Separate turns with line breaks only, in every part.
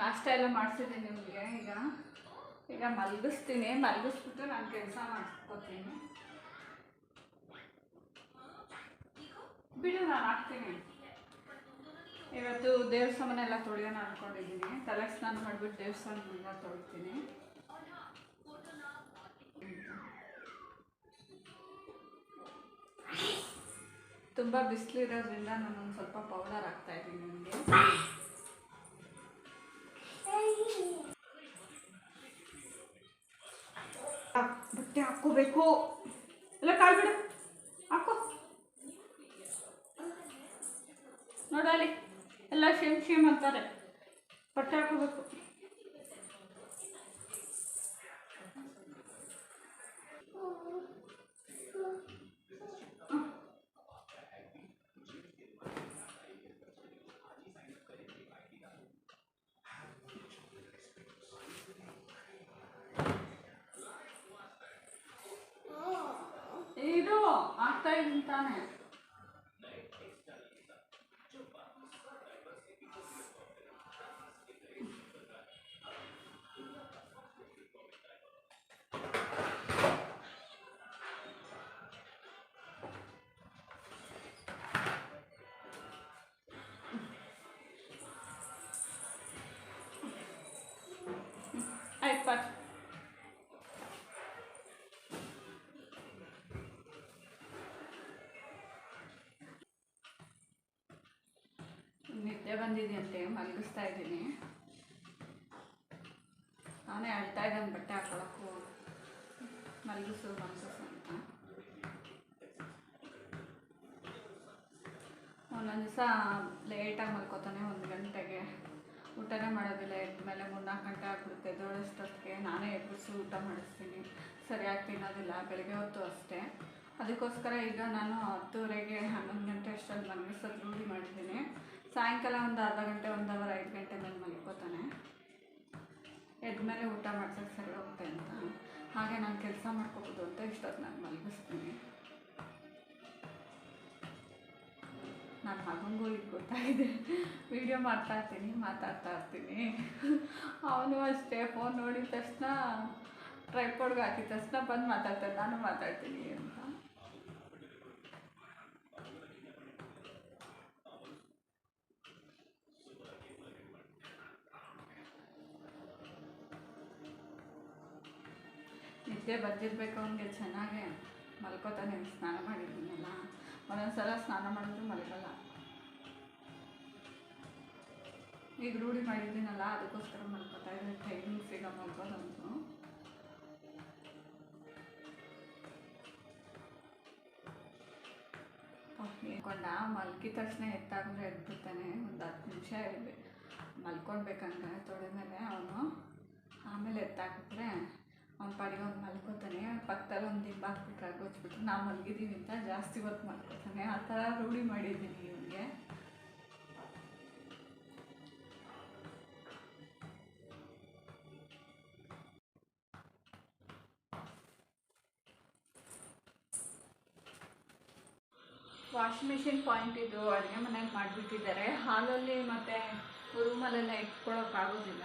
ನಾಷ್ಟ ಎಲ್ಲ ಮಾಡಿಸಿದ್ದೀನಿ ನಿಮಗೆ. ಈಗ ಈಗ ಮಲಗಿಸ್ತೀನಿ. ಮಲಗಿಸ್ಬಿಟ್ಟು ನಾನು ಕೆಲಸ ಮಾಡ್ಕೊತೀನಿ. ಬಿಡು, ನಾನು ಹಾಕ್ತೀನಿ. ಇವತ್ತು ದೇವಸ್ಥಾನ ಎಲ್ಲ ತೊಳೆಯೋಣ ಅಂದ್ಕೊಂಡಿದ್ದೀನಿ ತಲೆ ಸ್ನಾನ ಮಾಡಿಬಿಟ್ಟು ದೇವಸ್ಥಾನದಿಂದ ತೊಳಿತೀನಿ. ತುಂಬ ಬಿಸಿಲಿರೋದ್ರಿಂದ ನಾನು ಒಂದು ಸ್ವಲ್ಪ ಪೌಡರ್ ಹಾಕ್ತಾಯಿದ್ದೀನಿ ನನಗೆ ಬಟ್ಟೆ ಹಾಕ್ಕೋಬೇಕು. ಎಲ್ಲ ಕಾಳ್ಬಿಡು ಹಾಕೋ. ನೋಡಲಿ ಎಲ್ಲ ಶೇಮ್ ಶೇಮ್ ಅಂತಾರೆ. ಬಟ್ಟೆ ಹಾಕೋಬೇಕು ಇದು ಆಗ್ತಾ ಇದ್ದೀನಿ ನಿದ್ದೆ ಬಂದಿದೆಯಂತೆ, ಮಲಗಿಸ್ತಾ ಇದ್ದೀನಿ. ನಾನೇ ಅಳ್ತಾ ಇದ್ದಾನೆ ಬಟ್ಟೆ ಹಾಕೊಳಕ್ಕೂ. ಮಲಗಿಸು ಮಲಗಿಸು ಅಂತ. ಒಂದೊಂದು ದಿವಸ ಲೇಟಾಗಿ ಮಲ್ಕೋತಾನೆ ಒಂದು ಗಂಟೆಗೆ. ಊಟನೇ ಮಾಡೋದಿಲ್ಲ ಎದ್ಮೇಲೆ ಮೂರ್ನಾಲ್ಕು ಗಂಟೆ ಆಗ್ಬಿಡುತ್ತೆ. ದೊಡ್ಡಷ್ಟೊತ್ತಿಗೆ ನಾನೇ ಎಬ್ಬಿಸಿ ಊಟ ಮಾಡಿಸ್ತೀನಿ. ಸರಿಯಾಗಿ ತಿನ್ನೋದಿಲ್ಲ, ಬೆಳಗ್ಗೆ ಹೊತ್ತು ಅಷ್ಟೇ. ಅದಕ್ಕೋಸ್ಕರ ಈಗ ನಾನು ಹತ್ತುವರೆಗೆ ಹನ್ನೊಂದು ಗಂಟೆ ಅಷ್ಟರಲ್ಲಿ ಮಲಗಿಸೋದು ರೂಢಿ ಮಾಡಿದ್ದೀನಿ. ಸಾಯಂಕಾಲ ಒಂದು ಅರ್ಧ ಗಂಟೆ ಒಂದು ಅವರ್ ಐದು ಗಂಟೆ ಮೇಲೆ ಮಲ್ಕೋತಾನೆ. ಎದ್ಮೇಲೆ ಊಟ ಮಾಡ್ಸೋಕ್ಕೆ ಸರಿ ಹೋಗುತ್ತೆ ಅಂತ. ಹಾಗೆ ನಾನು ಕೆಲಸ ಮಾಡ್ಕೋಬೋದು ಅಂತ ಇಷ್ಟೊತ್ತು ನಾನು ಮಲಗಿಸ್ತೀನಿ. ನಾನು ಮಗನಿಗೂ ಈಗ ಗೊತ್ತಾಗಿದೆ. ವಿಡಿಯೋ ಮಾಡ್ತಾ ಇರ್ತೀನಿ, ಮಾತಾಡ್ತಾ ಇರ್ತೀನಿ. ಅವನು ಅಷ್ಟೇ ಫೋನ್ ನೋಡಿದ ತಕ್ಷಣ ಟ್ರೈಪೋಡ್ಗೆ ಹಾಕಿದ ತಕ್ಷಣ ಬಂದು ಮಾತಾಡ್ತಾನೆ, ನಾನು ಮಾತಾಡ್ತೀನಿ ಅಂತ. ನಿದ್ದೆ ಬಂದಿರಬೇಕು ಅವನಿಗೆ ಚೆನ್ನಾಗೆ ಮಲ್ಕೋತಾನೆ ಸ್ನಾನ ಮಾಡಿದ್ದೀನಲ್ಲ ಒಂದೊಂದ್ಸಲ ಸ್ನಾನ ಮಾಡಿದ್ರು ಮಲಗಲ್ಲ. ಈಗ ರೂಢಿ ಮಾಡಿದ್ದೀನಲ್ಲ, ಅದಕ್ಕೋಸ್ಕರ ಮಲ್ಕೋತಾ ಇದ್ದೀನಿ. ಟೈಮಿಂಗ್ಸ್ ಈಗ ಮಲ್ಕೋದಂತು ಕೊಂಡ ಮಲ್ಕಿದ ತಕ್ಷಣ ಎತ್ತಾಗಂದ್ರೆ ಎದ್ಬಿಡ್ತಾನೆ. ಒಂದು ಹತ್ತು ನಿಮಿಷ ಇರಬೇಕು ಮಲ್ಕೊಳ್ಬೇಕಂದ್ರೆ ತೊಡೆ ಮೇಲೆ ಅವನು ಆಮೇಲೆ ಎತ್ತಾಕಿದ್ರೆ ಅವ್ನ ಪಾಡಿಗೆ ಅವ್ನು ಮಲ್ಕೋತಾನೆ, ಪಕ್ಕದಲ್ಲಿ ಒಂದು ದಿಂಬ ಹಾಕ್ಬಿಟ್ರೆ ಗೊಚ್ಬಿಟ್ರೆ ನಾವು ಮಲಗಿದ್ದೀವಿ ಅಂತ ಜಾಸ್ತಿ ಹೊತ್ತು ಮಲ್ಕೋತಾನೆ ಆ ಥರ ರೂಢಿ ಮಾಡಿದ್ದೀನಿ ಇವನಿಗೆ. ವಾಷಿಂಗ್ ಮಿಷಿನ್ ಪಾಯಿಂಟ್ ಇದು ಅಡುಗೆ ಮನೆಯಲ್ಲಿ ಮಾಡಿಬಿಟ್ಟಿದ್ದಾರೆ. ಹಾಲಲ್ಲಿ ಮತ್ತು ರೂಮಲ್ಲೆಲ್ಲ ಇಟ್ಕೊಳ್ಳೋಕ್ಕಾಗೋದಿಲ್ಲ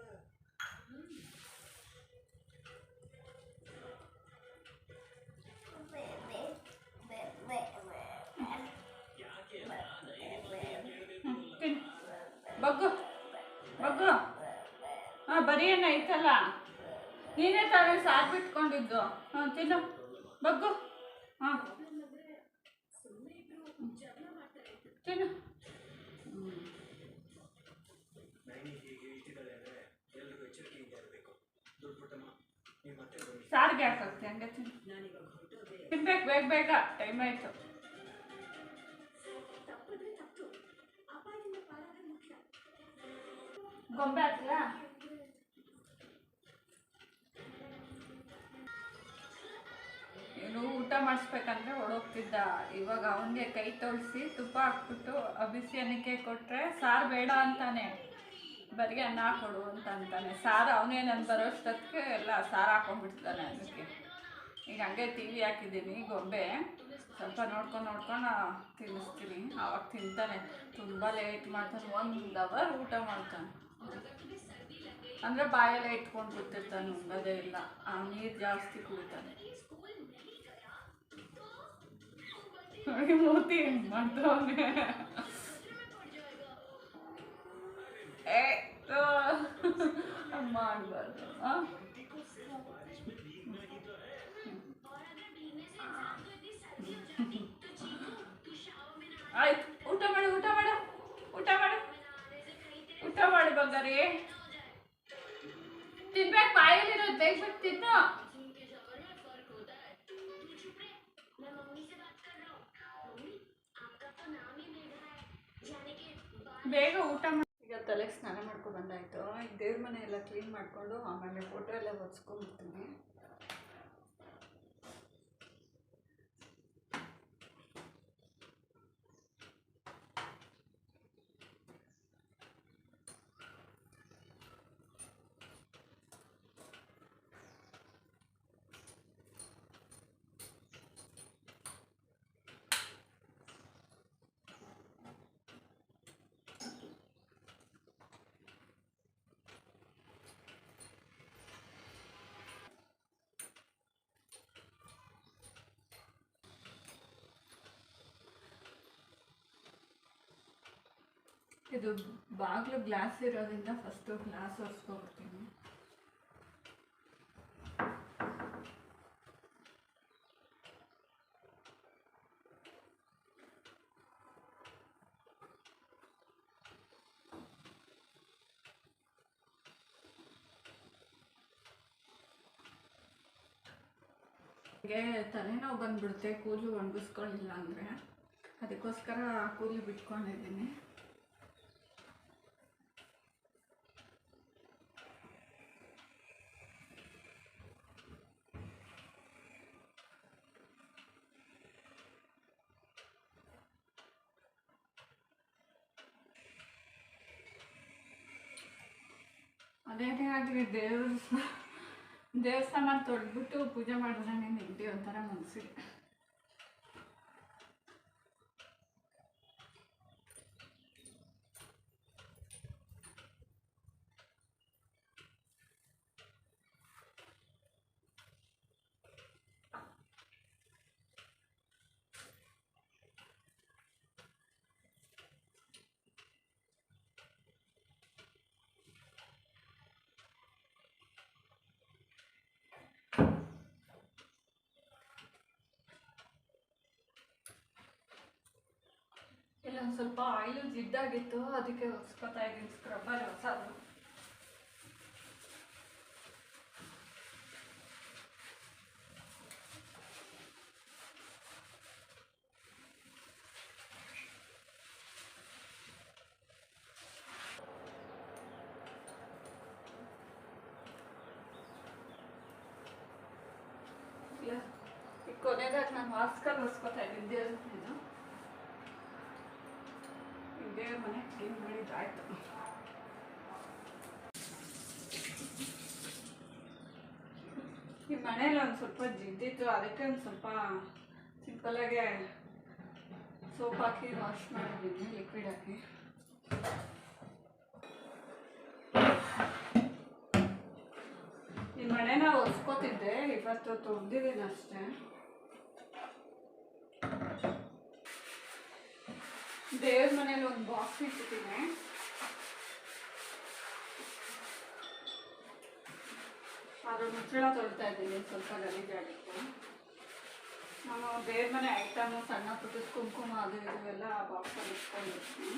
ಬಗ್ಗು ಬಗ್ಗು. ಹಾಂ ಏನು ಐತಲ್ಲ? ನೀನೇ ತಾನೇ ಸಾಕ್ ಬಿಟ್ಕೊಂಡಿದ್ದು. ಹಾಂ, ತಿನ್ನು. ಬಗ್ಗು. ಹಾಂ. ತಿನ್ನು. ಸಾರಿಗೆ ಹಾಕಿ ಹಂಗೆ ತಿನ್ನು. ತಿನ್ಬೇಕು, ಬೇಗ ಬೇಗ. ಟೈಮ್ ಆಯಿತು. ಗೊಂಬೆ ಹಾಕಿಲ್ಲ ಇವನು ಊಟ ಮಾಡಿಸ್ಬೇಕಂದ್ರೆ ಹೊಡೋಗ್ತಿದ್ದ ಇವಾಗ ಅವನಿಗೆ ಕೈ ತೊಳ್ಸಿ ತುಪ್ಪ ಹಾಕ್ಬಿಟ್ಟು ಬಿಸಿ ಅನ್ನಕ್ಕೆ ಕೊಟ್ಟರೆ ಸಾರು ಬೇಡ ಅಂತಾನೆ. ಬರಿಗೆ ಅನ್ನ ಕೊಡು ಅಂತ ಅಂತಾನೆ. ಸಾರು ಅವನೇ ನಾನು ಬರೋಷ್ಟೊತ್ತಿಗೆ ಎಲ್ಲ ಸಾರು ಹಾಕೊಂಡ್ಬಿಡ್ತಾನೆ ಅದಕ್ಕೆ. ಈಗ ಹಂಗೆ ಟಿ ವಿ ಹಾಕಿದ್ದೀನಿ, ಗೊಂಬೆ. ಸ್ವಲ್ಪ ನೋಡ್ಕೊಂಡು ನೋಡ್ಕೊಂಡು ತಿನ್ನಿಸ್ತೀನಿ. ಆವಾಗ ತಿಂತಾನೆ. ತುಂಬ ಲೇಟ್ ಮಾಡ್ತಾನೆ. ಒಂದು ಅವರ್ ಊಟ ಮಾಡ್ತಾನೆ. ಅಂದರೆ ಬಾಯೆಲ್ಲ ಇಟ್ಕೊಂಡು ಕೂತಿರ್ತಾನೆ ಉಣ್ಣೋದೇ ಇಲ್ಲ. ಆ ನೀರು ಜಾಸ್ತಿ ಕುಡಿತಾನೆ. ಮೂತಿ ಹೆಂಗ್ ಮಾಡ್ತಾವನೆ ಮಾಡಬಾರ್ದು. ಆಯ್ತು, ಊಟ ಮಾಡಿ, ಊಟ ಮಾಡು. ಊಟ ಮಾಡಿ ಬಂಗಾರಿ. ತಿನ್ಬೇಕು ಬಾಯಲ್ಲಿರೋದು ಬೇಗ ತಿನ್ನು. ಬೇಗ ಊಟ ಈಗ ತಲೆಗೆ ಸ್ನಾನ ಮಾಡ್ಕೊಂಡು ಬಂದಾಯ್ತು. ಈಗ ದೇವ್ರ ಮನೆ ಎಲ್ಲ ಕ್ಲೀನ್ ಮಾಡಿಕೊಂಡು ಆಮೇಲೆ ಫೋಟೋ ಎಲ್ಲ ಇದು ಬಾಗಿಲು ಗ್ಲಾಸ್ ಇರೋದ್ರಿಂದ ಫಸ್ಟು ಗ್ಲಾಸ್ ಒರೆಸ್ಕೊಬಿಡ್ತೀನಿ ನನಗೆ ತಲೆನೋವು ಬಂದ್ಬಿಡುತ್ತೆ, ಕೂದಲು ಒಣಗಿಸ್ಕೊಳ್ಳಿಲ್ಲ ಅಂದರೆ. ಅದಕ್ಕೋಸ್ಕರ ಕೂದಲು ಬಿಟ್ಕೊಂಡಿದ್ದೀನಿ. ಅದೇನೇ ಆಗಲಿ ದೇವ್ರ ದೇವಸ್ಥಾನ ತೊಡ್ಬಿಟ್ಟು ಪೂಜೆ ಮಾಡಿದ್ರೆ ನೆಮ್ಮದಿ ಒಂಥರ ಮನಸ್ಸಿಗೆ ಒಂದು ಸ್ವಲ್ಪ ಆಯಿಲು ಜಿಡ್ಡಾಗಿತ್ತು ಅದಕ್ಕೆ ಒರೆಸ್ಕೊತಾ ಇದ್ದೀನಿ ಸ್ಕ್ರಬ್ಬರ್ ಹೊಸದು ಇಲ್ಲ ಈಗ ಕೊನೆದಾಗ ನಾನು ಮಾಸ್ಕಲ್ಲಿ ಒರೆಸ್ಕೊತಾ ಇದ್ದೀನಿ ದೇವ್ರ ದೇವ್ರ ಮನೆ ಕ್ಲೀನ್ ಮಾಡಿದ್ದಾಯ್ತು ಈ ಮನೇಲಿ ಒಂದು ಸ್ವಲ್ಪ ಜಿದ್ದಿತ್ತು ಅದಕ್ಕೆ ಒಂದು ಸ್ವಲ್ಪ ಸಿಂಪಲಾಗೆ ಸೋಪ್ ಹಾಕಿ ವಾಶ್ ಮಾಡಿದ್ದೀನಿ ಲಿಕ್ವಿಡ್ ಹಾಕಿ. ಈ ಮನೆನ ಒಸ್ಕೋತಿದ್ದೆ ಇವತ್ತು ತೊಗೊಂಡಿದ್ದೀನಿ ಅಷ್ಟೇ. ದೇವ್ರ ಮನೇಲಿ ಒಂದು ಬಾಕ್ಸ್ ಇಟ್ಟಿದ್ದೀನಿ. ಅದ್ರ ಮುಚ್ಚಳ ತೊಳ್ತಾ ಇದ್ದೀನಿ, ಸ್ವಲ್ಪ ಗಲೀಜಾಗಿತ್ತು ನಾನು ಬೇರೆ ಮನೆ ಐಟಮು ಸಣ್ಣ ಪುಟ್ಟದ ಕುಂಕುಮ ಅದು ಇದು ಎಲ್ಲ ಬಾಕ್ಸಲ್ಲಿ ಇಟ್ಕೊಂಡಿರ್ತೀನಿ.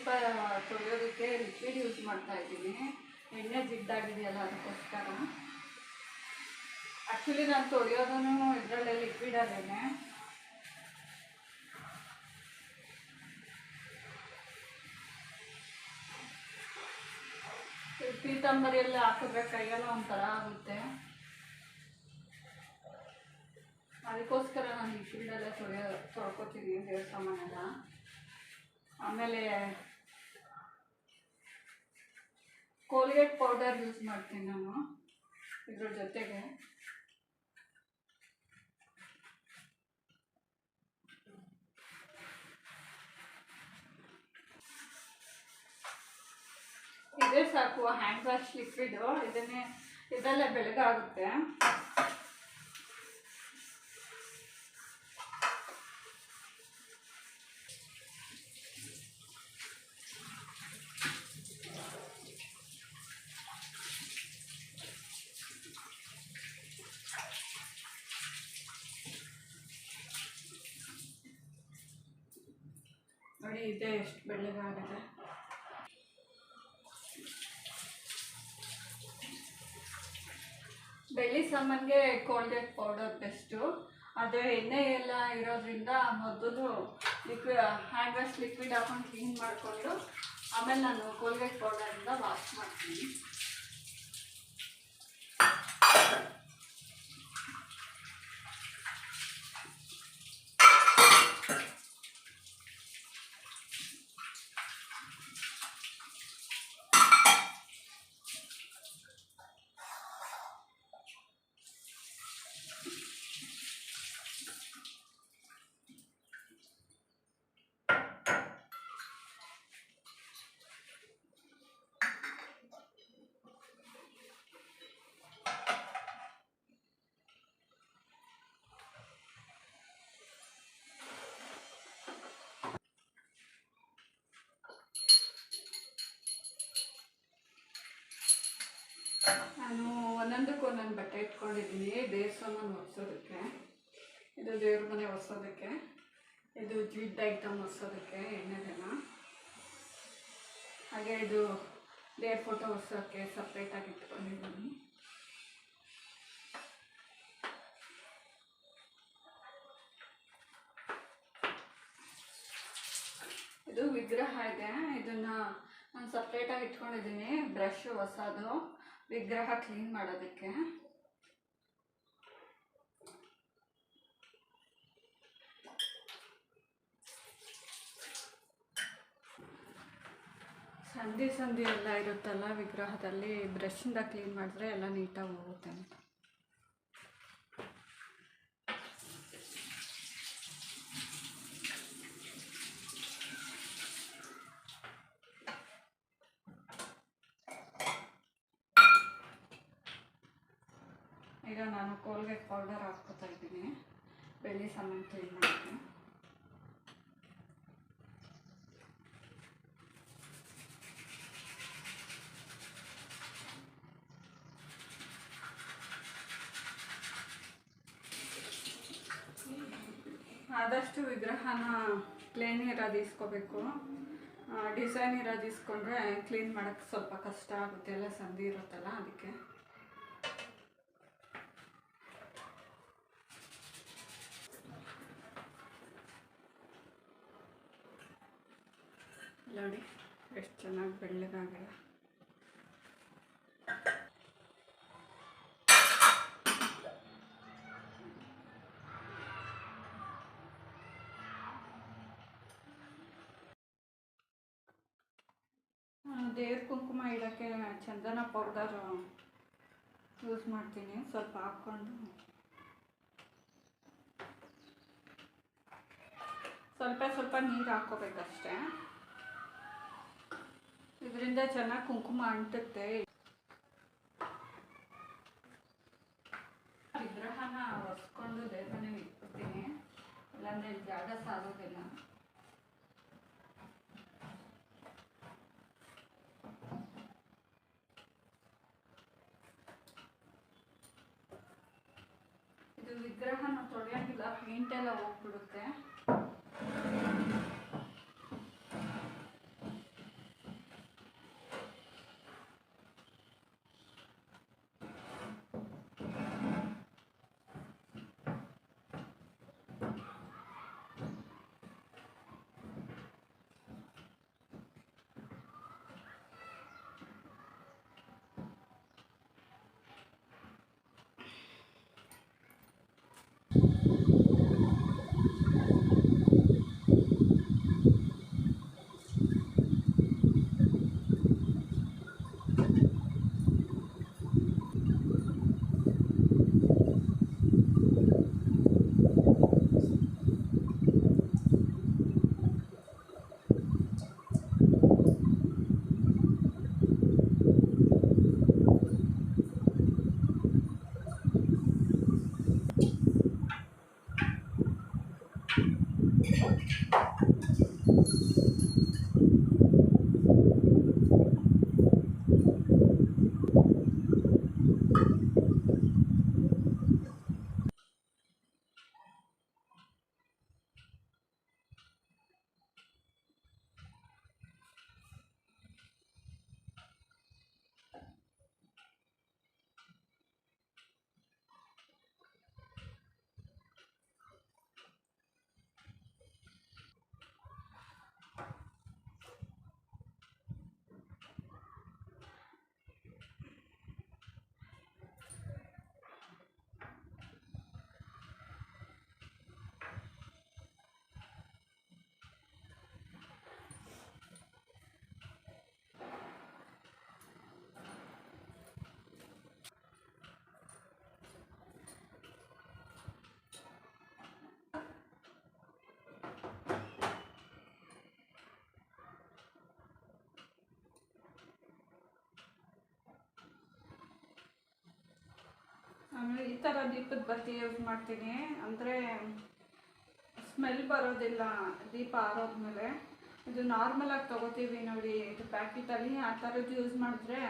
ದೀಪ ತೊಳೆಯೋದಕ್ಕೆ ಲಿಕ್ವಿಡ್ ಯೂಸ್ ಮಾಡ್ತಾ ಇದ್ದೀನಿ ಎಣ್ಣೆ ಜಿಡ್ಡಾಗಿದೆಯಲ್ಲ ಅದಕ್ಕೋಸ್ಕರ. ಆ್ಯಕ್ಚುಲಿ ನಾನು ತೊಳೆಯೋದನ್ನು ಇದರಲ್ಲೇ ಲಿಕ್ವಿಡ್ ಪೀತಾಂಬರಿ ಎಲ್ಲ ಹಾಕಿದ್ರೆ ಒಂಥರ ಆಗುತ್ತೆ. ಅದಕ್ಕೋಸ್ಕರ ನಾನು ಲಿಕ್ವಿಡಲ್ಲೇ ತೊಳೆಯೋ ತೊಳ್ಕೊತೀನಿ ದೇವ್ರ ಸಾಮಾನೆಲ್ಲ ಆಮೇಲೆ ಕೋಲ್ಗೇಟ್ ಪೌಡರ್ ಯೂಸ್ ಮಾಡ್ತೀನಿ ನಾನು, ಇದ್ರ ಜೊತೆಗೆ. ಇದೇ ಸಾಕು ಹ್ಯಾಂಡ್ ವಾಶ್ ಲಿಕ್ವಿಡು ಇದನ್ನೇ, ಇದೆಲ್ಲ ಬೆಳಗಾಗುತ್ತೆ. ನೋಡಿ ಇದೆ, ಎಷ್ಟು ಬೆಳ್ಳಗಾಗಿದೆ ಬೆಳ್ಳಿ ಸಾಮಾನಿಗೆ ಕೋಲ್ಗೇಟ್ ಪೌಡರ್ ಬೆಸ್ಟು ಆದರೆ ಎಣ್ಣೆ ಎಲ್ಲ ಇರೋದ್ರಿಂದ ಮೊದಲು ಲಿಕ್ವಿ ಹ್ಯಾಂಡ್ ವಾಶ್ ಲಿಕ್ವಿಡ್ ಹಾಕೊಂಡು ಕ್ಲೀನ್ ಮಾಡಿಕೊಂಡು, ಆಮೇಲೆ ನಾನು ಕೋಲ್ಗೇಟ್ ಪೌಡರಿಂದ ವಾಶ್ ಮಾಡ್ತೀನಿ. ನಾನು ಒಂದೊಂದಕ್ಕೂ ಒಂದೊಂದು ಬಟ್ಟೆ ಇಟ್ಕೊಂಡಿದ್ದೀನಿ ದೇವ್ರ ಸಾಮಾನು ಒರೆಸೋದಕ್ಕೆ. ಇದು ದೇವ್ರ ಮನೆ ಒರೆಸೋದಕ್ಕೆ. ಇದು ಜಿಡ್ ಐಟಮ್ ಒರೆಸೋದಕ್ಕೆ, ಎಣ್ಣೆದೆಲ್ಲ. ಹಾಗೆ ಇದು ದೇವ್ರ ಫೋಟೋ ಒರೆಸೋಕ್ಕೆ ಸಪ್ರೇಟಾಗಿ ಇಟ್ಕೊಂಡಿದ್ದೀನಿ. ಇದು ವಿಗ್ರಹ ಇದೆ. ಇದನ್ನು ನಾನು ಸಪ್ರೇಟಾಗಿ ಇಟ್ಕೊಂಡಿದ್ದೀನಿ ಬ್ರಷ್ ಹೊಸದು. ವಿಗ್ರಹ ಕ್ಲೀನ್ ಮಾಡೋದಕ್ಕೆ. ಸಂಧಿ ಸಂಧಿ ಎಲ್ಲ ಇರುತ್ತಲ್ಲ ವಿಗ್ರಹದಲ್ಲಿ ಬ್ರಷಿಂದ ಕ್ಲೀನ್ ಮಾಡಿದ್ರೆ ಎಲ್ಲ ನೀಟಾಗಿ ಹೋಗುತ್ತೆ ಅಂತ. ಪೌಡರ್ ಹಾಕ್ಕೋತಾ ಇದ್ದೀನಿ ಬೆಳ್ಳಿ ಸಾಮಾನು ಕ್ಲೀನ್ ಮಾಡ್ತೀನಿ ಆದಷ್ಟು ವಿಗ್ರಹನ ಪ್ಲೇನ್ ಇರೋದು ಇಸ್ಕೋಬೇಕು ಡಿಸೈನ್ ಇರೋದು ಇಸ್ಕೊಂಡ್ರೆ ಕ್ಲೀನ್ ಮಾಡೋಕ್ಕೆ ಸ್ವಲ್ಪ ಕಷ್ಟ ಆಗುತ್ತೆ ಎಲ್ಲ ಸಂಧಿ ಇರುತ್ತಲ್ಲ ಅದಕ್ಕೆ ಬೆಳ್ಳಗಾಗಿದೆ ದೇವ್ರ ಕುಂಕುಮ ಇಡೋಕ್ಕೆ ಚಂದನ ಪೌಡರ್ ಯೂಸ್ ಮಾಡ್ತೀನಿ. ಸ್ವಲ್ಪ ಹಾಕ್ಕೊಂಡು. ಸ್ವಲ್ಪ ಸ್ವಲ್ಪ ನೀರು ಹಾಕ್ಕೋಬೇಕಷ್ಟೆ. ಇದರಿಂದ ಚೆನ್ನಾಗಿ ಕುಂಕುಮ ಅಂಟುತ್ತೆ. ವಿಗ್ರಹನ ಒರೆಸ್ಕೊಂಡು ದೇವ್ರ ಮನೆಗೆ ಇಟ್ಬಿಡ್ತೀನಿ. ಇಲ್ಲಾಂದ್ರೆ ಇಲ್ಲಿ ಜಾಗ ಸಾಗೋದಿಲ್ಲ. ಇದು ವಿಗ್ರಹನ ತೊಳೆಯಂಗಿಲ್ಲ ಪೇಂಟ್ ಎಲ್ಲ ಆಮೇಲೆ ಈ ಥರ ದೀಪದ ಬತ್ತಿ ಯೂಸ್ ಮಾಡ್ತೀನಿ. ಅಂದರೆ ಸ್ಮೆಲ್ ಬರೋದಿಲ್ಲ ದೀಪ ಆರೋದ್ಮೇಲೆ ಇದು ನಾರ್ಮಲಾಗಿ ತಗೋತೀವಿ ನೋಡಿ, ಇದು ಪ್ಯಾಕೆಟಲ್ಲಿ ಆ ಥರದ್ದು ಯೂಸ್ ಮಾಡಿದ್ರೆ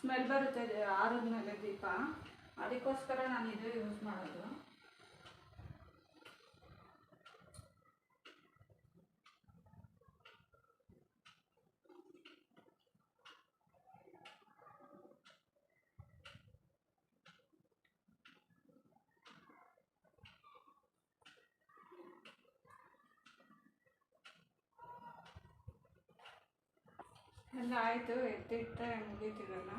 ಸ್ಮೆಲ್ ಬರುತ್ತೆ ಆರೋದ್ಮೇಲೆ ದೀಪ. ಅದಕ್ಕೋಸ್ಕರ ನಾನು ಇದು ಯೂಸ್ ಮಾಡೋದು. ಎಲ್ಲ ಆಯಿತು ಎತ್ತಿಟ್ಟರೆ ಮುಗೀತಿರಲ್ಲ.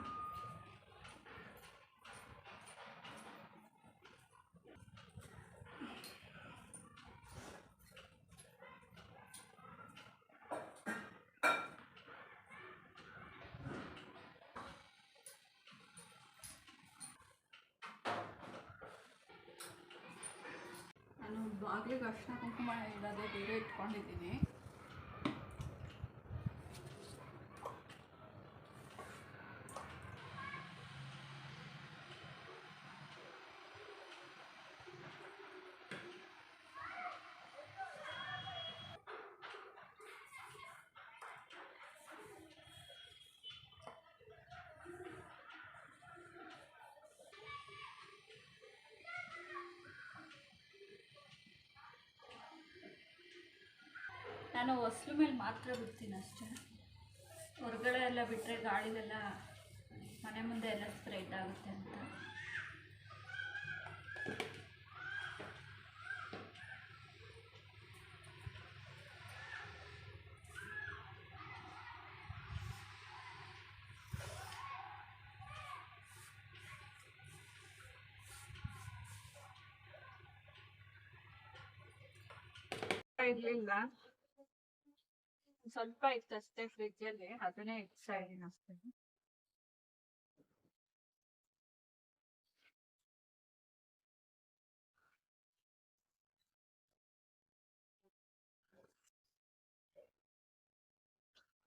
ನಾನು ಬಾಗಿಲಿಗೆ ಅರ್ಶಿನ ಕುಂಕುಮ ಇಲ್ಲದೆ ಬೇರೆ ಇಟ್ಕೊಂಡಿದ್ದೀನಿ.
ನಾನು ಹೊಸ್ಲು ಮೇಲೆ ಮಾತ್ರ ಬಿಡ್ತೀನಿ ಅಷ್ಟೇ. ಹೊರಗಡೆ ಎಲ್ಲ ಬಿಟ್ಟರೆ ಗಾಳಿಗೆಲ್ಲ ಮನೆ ಮುಂದೆ ಎಲ್ಲ ಸ್ಪ್ರೆಡ್ ಆಗುತ್ತೆ ಅಂತ. ಇರಲಿಲ್ಲ ಸ್ವಲ್ಪ ಇತ್ತಷ್ಟೇ ಫ್ರಿಜ್ ಅಲ್ಲಿ ಅದನ್ನೇ ಇಡ್ತಾ ಇದೀನಿ ಅಷ್ಟೇ.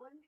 ಒಂದ್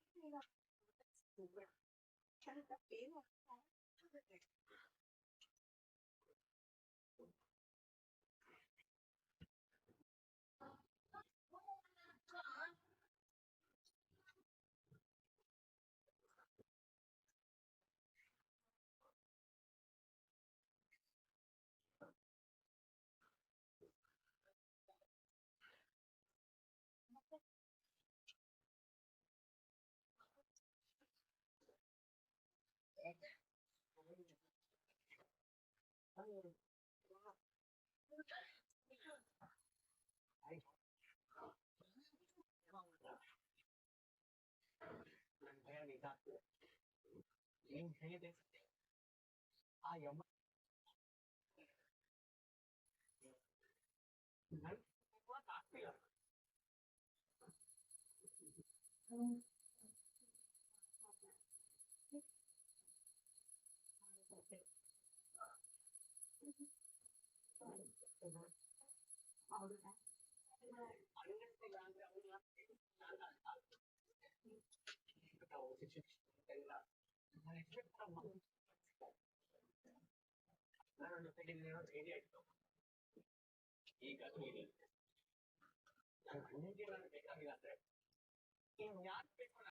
인생에 대해서 아 연말 날 ಈಗ ನಾನು ಅನ್ನಿಗೆಲ್ಲ ಬೇಕಾಗಿಲ್ಲ ಅಂದ್ರೆ ಇನ್ ಯಾಕೆ ಬೇಕು